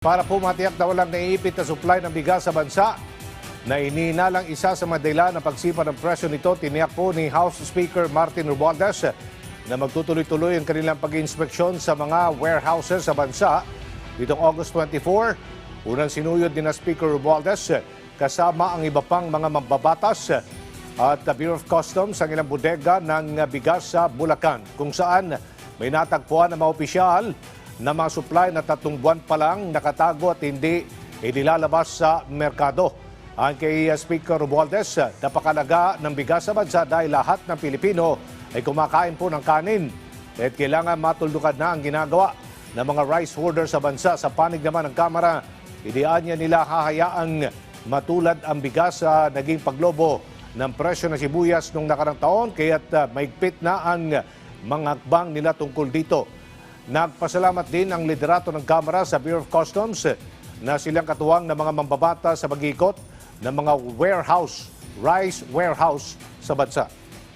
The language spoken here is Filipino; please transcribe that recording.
Para po matiyak na walang naiipit na supply ng bigas sa bansa, na ininalang isa sa madila ng pagsipa ng presyo nito, tiniyak po ni House Speaker Martin Romualdez na magtutuloy-tuloy ang kanilang pag-inspeksyon sa mga warehouses sa bansa nitong August 24. Unang sinuyod ni na Speaker Romualdez kasama ang iba pang mga mambabatas at the Bureau of Customs ang ilang bodega ng bigas sa Bulacan kung saan may natagpuan na mga opisyal na mga supply na tatlong buwan pa lang nakatago at hindi inilalabas sa merkado. Ang kay Speaker Romualdez, napakalaga ng bigas sa bansa dahil lahat ng Pilipino ay kumakain po ng kanin. At kailangan matuldukan na ang ginagawa ng mga rice holders sa bansa. Sa panig naman ng Kamara, idiyaan niya nila hahayaang matulad ang bigas sa naging paglobo ng presyo ng sibuyas nung nakarang taon kaya't uh, maigpit na ang mga akbang nila tungkol dito. Nagpasalamat din ang liderato ng Kamara sa Bureau of Customs na silang katuwang ng mga mambabata sa pag-iikot ng mga warehouse, rice warehouse sa bansa.